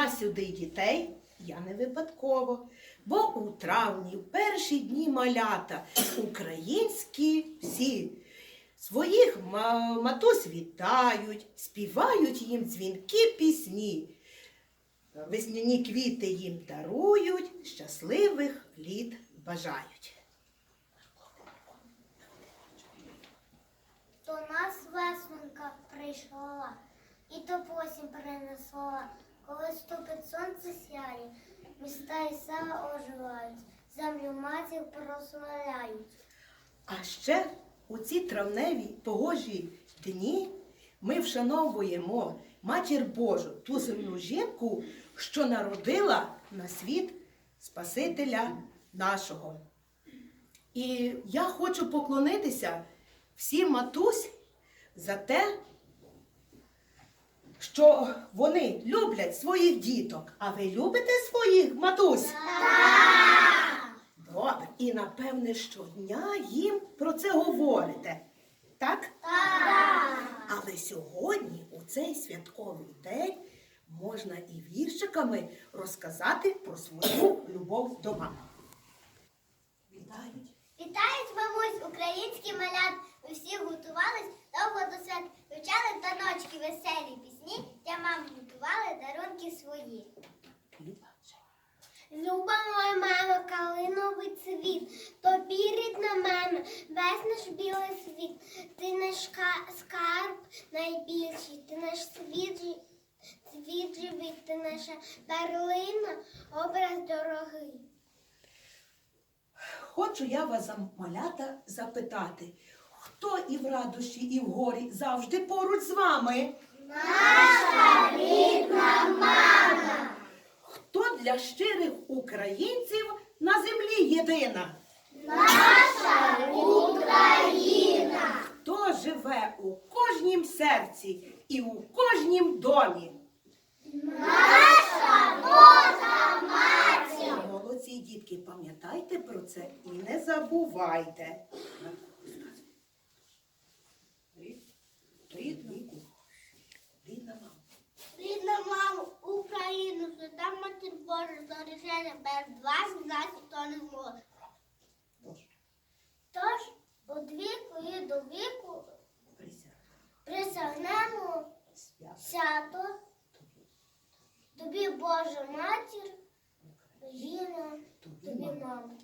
Я сюди дітей, я не випадково. Бо у травні, в перші дні малята, українські всі своїх ма- матусь вітають, співають їм дзвінки пісні. Весняні квіти їм дарують, щасливих літ бажають. До нас веснонька прийшла, і то посім принесла, коли ступить сонце сяє, міста і села оживають, землю матір прославляють. А ще у ці травневі погожі дні ми вшановуємо матір Божу, ту земну жінку, що народила на світ Спасителя нашого. І я хочу поклонитися всім матусь за те, що вони люблять своїх діток. А ви любите своїх матусь? Добре. І напевне щодня їм про це говорите. Так? Але сьогодні, у цей святковий день, можна і віршиками розказати про свою любов до мами. Вітають. Вітають мамусь, українські малят. Ми всі готувались довго до свят. Вивчали таночки, веселі пісні. Для мам готували дарунки свої. Люба. Моя мама, калиновий цвіт, тобі рідна мама, весь наш білий світ. Ти наш скарб найбільший, ти наш світ, світ живий, ти наша перлина, образ дорогий. Хочу я вас, малята, запитати, хто і в радощі, і в горі завжди поруч з вами? Для щирих українців на землі єдина? наша Україна, Хто живе у кожнім серці і у кожнім домі? наша Божа матір. Молодці дітки, пам'ятайте про це і не забувайте. Рідна мама. Рідна мама, Україну, свята матір Божа, за рішення без вас нас ніхто не зможе. Тож, від віку і до віку присяг. присягнемо Свято тобі, Божа матір, тобі, тобі, мама.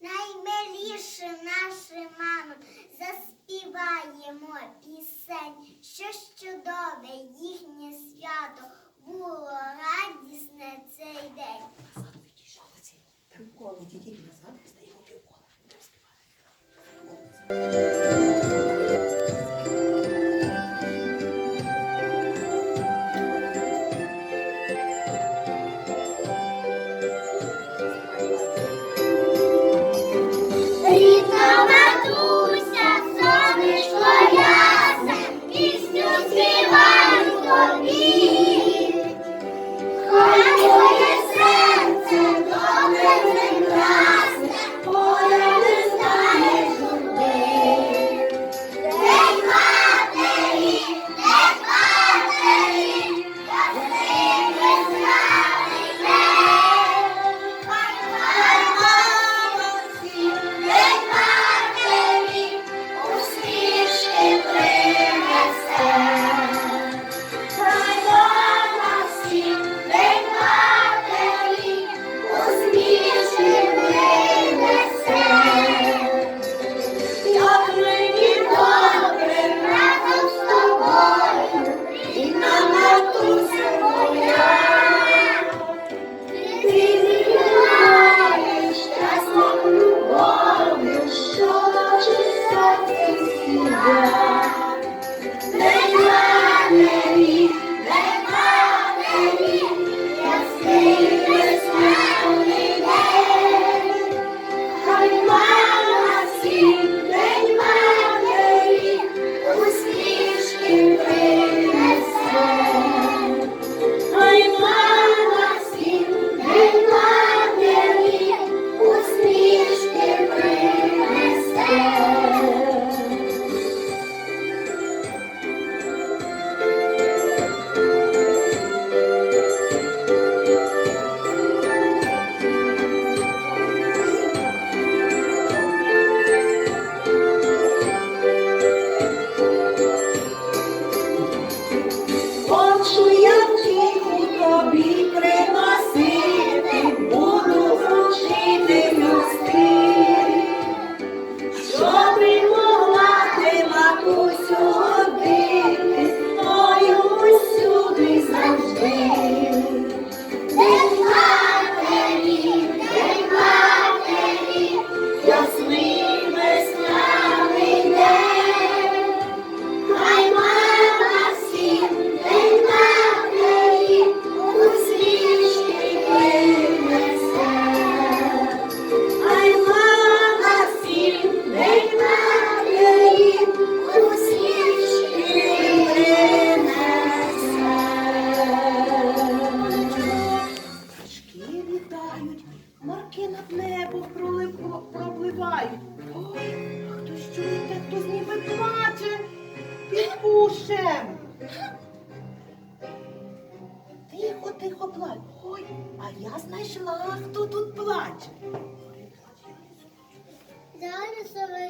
Наймиліше наше мамо, заспіваємо пісень, що чудове їхнє свято було радісне цей день. Так, коло дітей назад, стаємо півкола.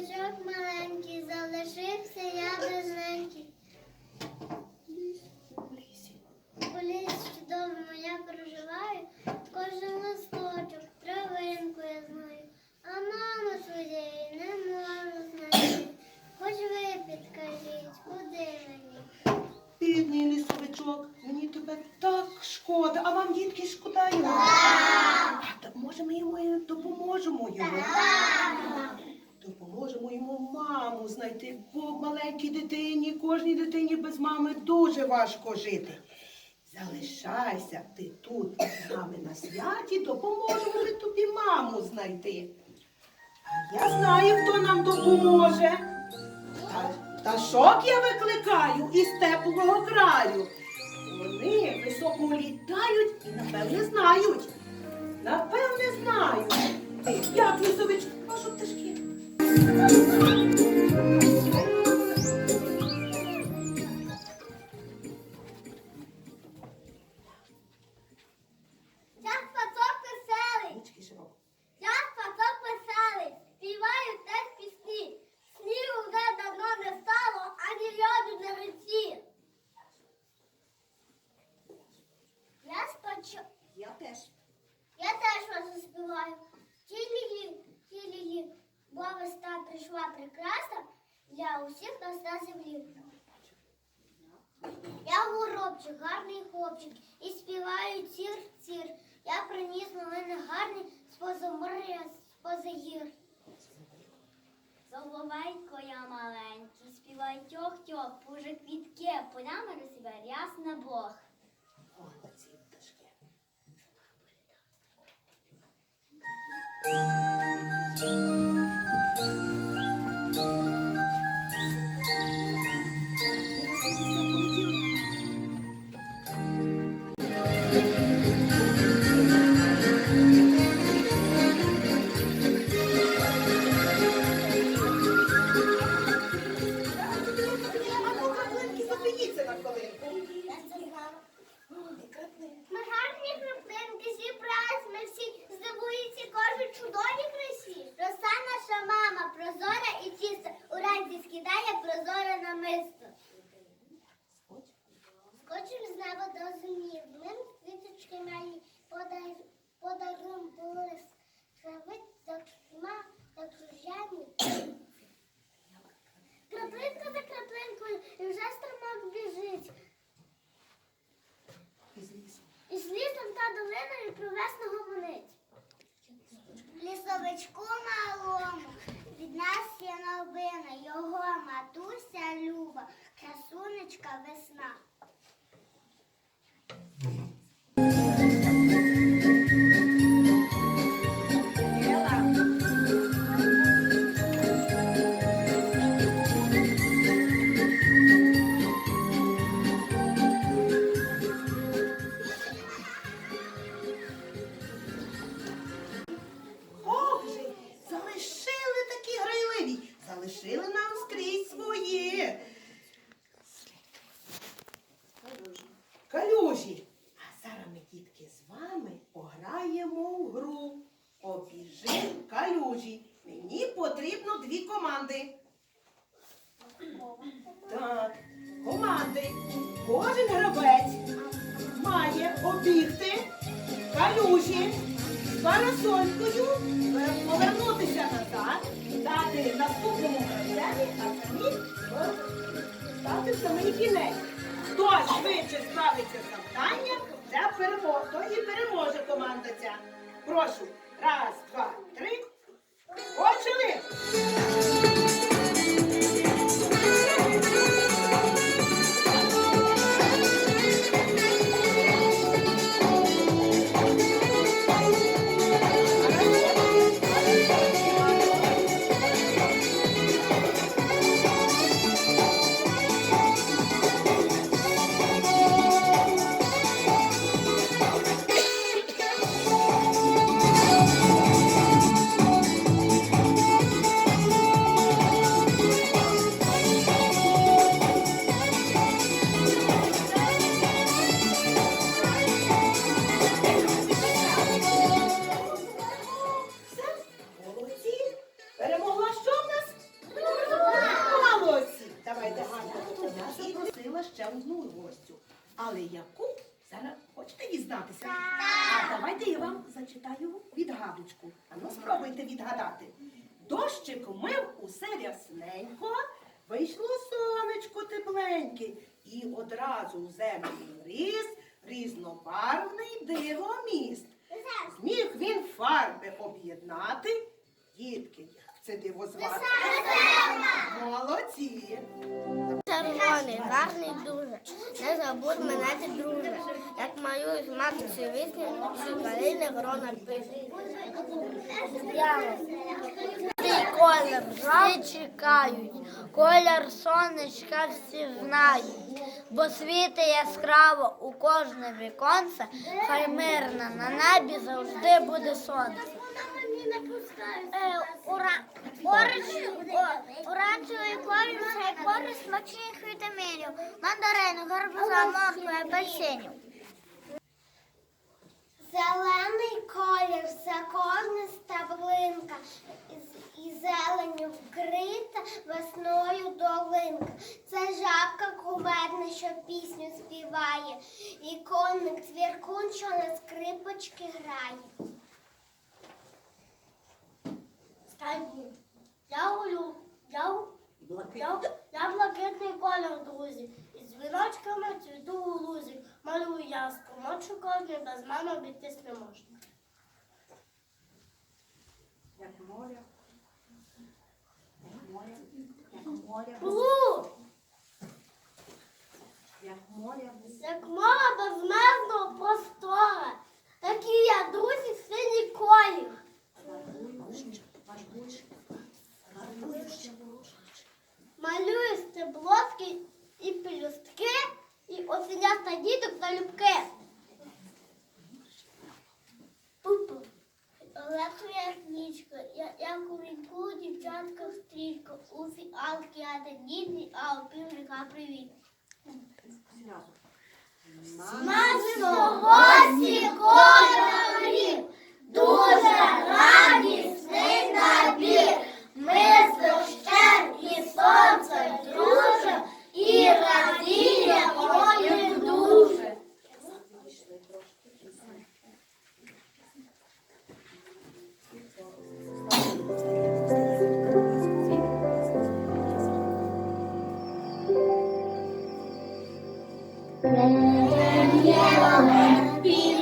Сніжок маленький залишився я дитині без мами дуже важко жити. Залишайся ти тут з нами на святі, допоможемо ми тобі маму знайти. А я знаю, хто нам допоможе. Та, Ташок я викликаю із теплого краю. Вони високо літають і, напевне, знають. Напевне, знають. Як лісовички, кажуть пташки. гір. Соловейко я маленький, співай тьох-тьох, пуже квітки, полями розсіве рясна Бог. Esto. Вирішили Дощик мив усе рясненько, вийшло сонечко тепленьке, і одразу в землю ріс різнобарвний дивоміст. Зміг він фарби об'єднати. Дітки, як це диво звати? Молодці! Червоний, гарний дуже. Не забудь мене ти, друже. Як малюю з матусі вісні, всі калини грона пишуть. Колір всі чекають, колір сонечка всі знають, бо світи яскраво у кожне віконце, хай мирно на небі завжди буде сонце. Е, Оранжевий колір це колір смачних вітамінів. Мандарину, гарбуза, моркви, апельсинів. Зелений колір це кожна стаблинка і зеленю вкрита весною долинка. Це жабка кумедна, що пісню співає, і конник цвіркун, що на скрипочки грає. Скажіть, я улю, я, я, я блакитний колір, друзі. Віночками цвіту у лузі. Малюю яску, мочу кожний, без мене обійтись не можна. Як море. Як море. Як море. Блу, Як море. як море безмежного простора. Такі я, друзі, синій колір. Діток та любки. Пупу. Легко як нічка, я, як у вінку дівчатка стрічка, у фіалки я та діти, а у півника привіт. Масовості кольорів, дуже радісний набір. Ми з дощем і сонцем дружим і радіємо Yellow and a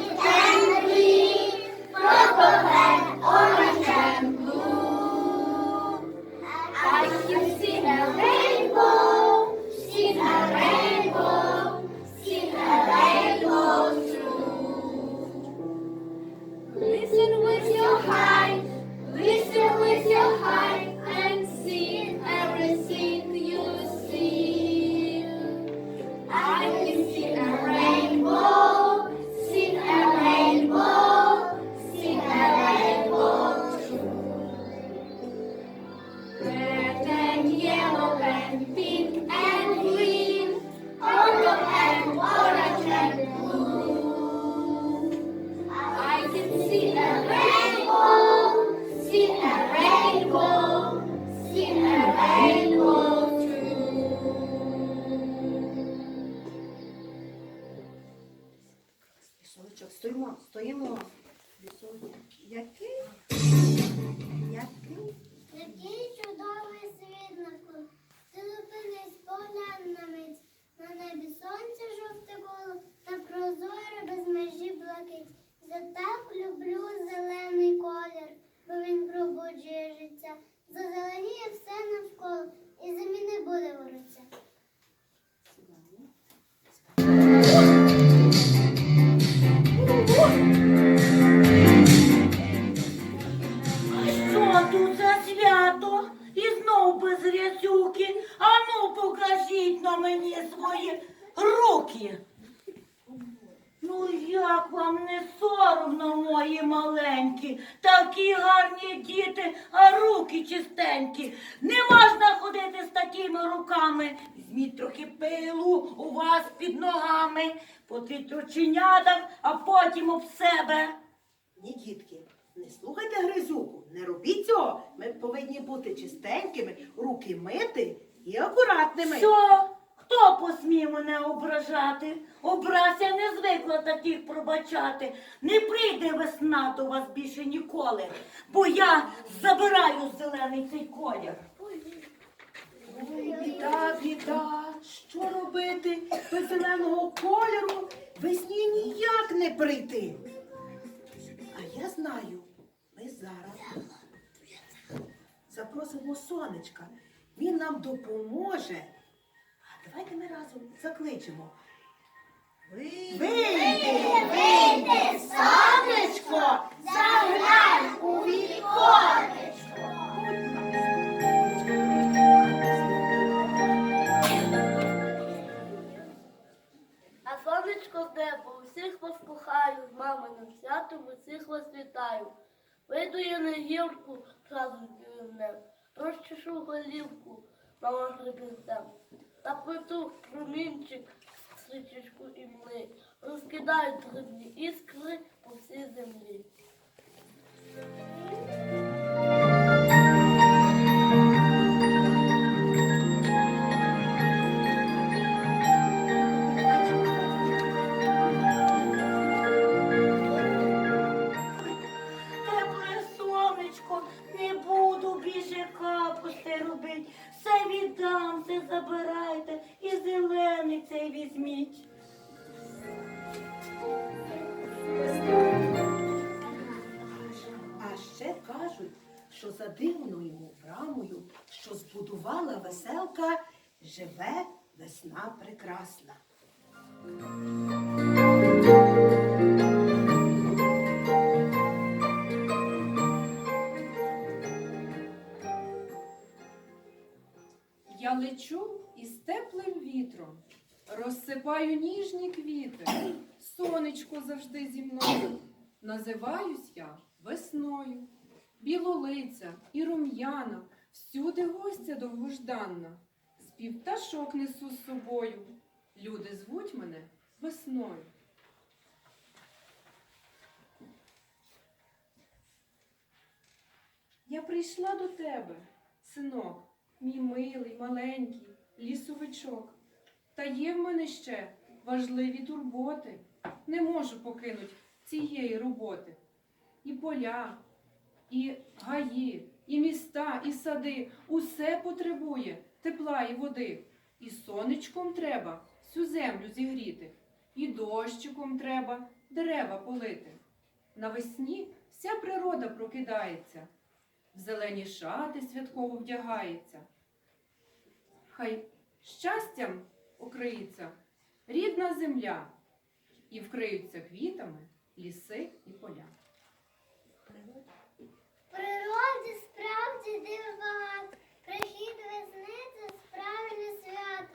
Ну як вам не соромно, мої маленькі, такі гарні діти, а руки чистенькі. Не можна ходити з такими руками. Візьміть трохи пилу у вас під ногами, потріть оченятам, а потім об себе. Ні, дітки, не слухайте гризюку, не робіть цього. Ми повинні бути чистенькими, руки мити і акуратними. Що? Хто посмів мене ображати? Образя не звикла таких пробачати. Не прийде весна до вас більше ніколи, бо я забираю зелений цей колір. Ой, біда, біда. Що робити? Без зеленого кольору весні ніяк не прийти. А я знаю, ми зараз запросимо сонечка. Він нам допоможе. Давайте ми разом закличемо. Вийди, вийди, сонечко, заглянь у віконечко. А сонечко з неба усіх вас кохаю, з маминим святом усіх вас вітаю. Вийду я на гірку разом з білим розчешу голівку мама гребінцем. Заплету промінчик, стрічечку і розкидають розкидаю дрібні іскри по всій землі. Живе весна прекрасна. Я лечу із теплим вітром, розсипаю ніжні квіти, сонечко завжди зі мною. Називаюсь я весною, білолиця і рум'яна, всюди гостя довгожданна. Спів несу з собою. Люди звуть мене весною. Я прийшла до тебе, синок, мій милий, маленький лісовичок. Та є в мене ще важливі турботи. Не можу покинуть цієї роботи. І поля, і гаї, і міста, і сади усе потребує тепла і води. І сонечком треба всю землю зігріти, і дощиком треба дерева полити. Навесні вся природа прокидається, в зелені шати святково вдягається. Хай щастям окриється рідна земля, і вкриються квітами ліси і поля. В природі справді див багато. Прихід весни це справжнє свято.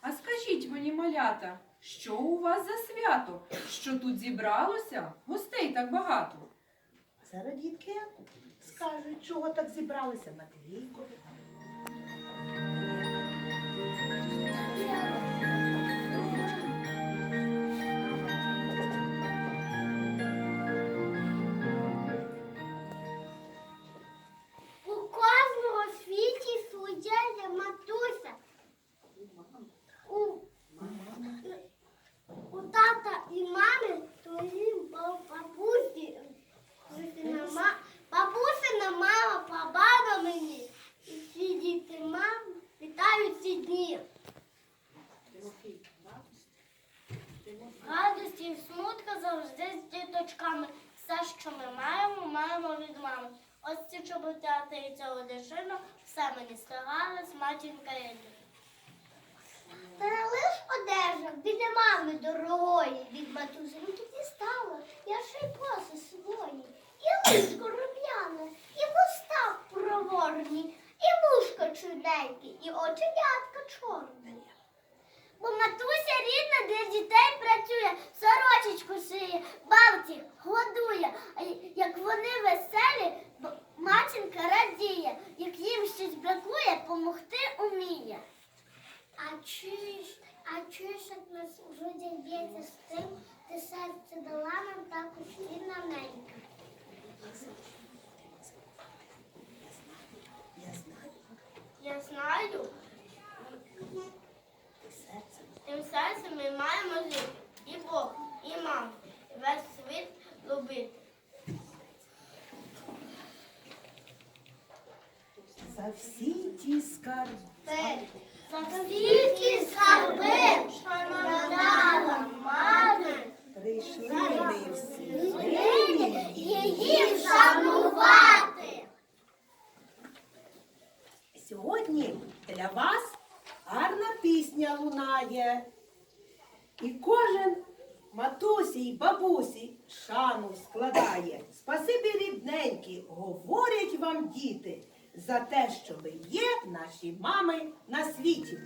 А скажіть мені, малята, що у вас за свято? Що тут зібралося? Гостей так багато. Зараз дітки скажуть, чого так зібралися Матвійко. Мені старалась матінка Елі. Та лиш одежа біля мами дорогої, від матусі ну тоді я ще й коси свої, і личко рум'яне, і вуста проворні, і вушка чудненькі, і оченятка чорні. Бо матуся рідна для дітей працює, сорочечку шиє, бабці годує. А як вони веселі, матінка радіє, як їм щось бракує, помогти уміє. А чуєш, а чуєш, як нас вже людях б'ється з тим, ти серце дала нам також і на ненька. Я знаю, тим серцем ми маємо жити і Бог, і маму, і весь світ любити. За всі ті скарби. Скільки скарбин, що надала мати, Прийшли ми всі. нині її вшанувати. Сьогодні для вас гарна пісня лунає. І кожен матусі й бабусі шану складає. Спасибі рідненькі, говорять вам діти, за те, що ви є наші мами на світі.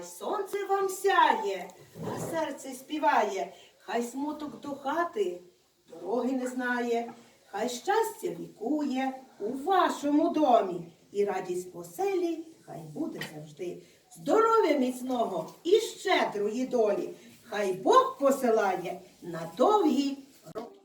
Хай сонце вам сяє, а серце співає, хай смуток до хати дороги не знає, хай щастя вікує у вашому домі, і радість поселі хай буде завжди. Здоров'я міцного і щедрої долі, хай Бог посилає на довгі роки.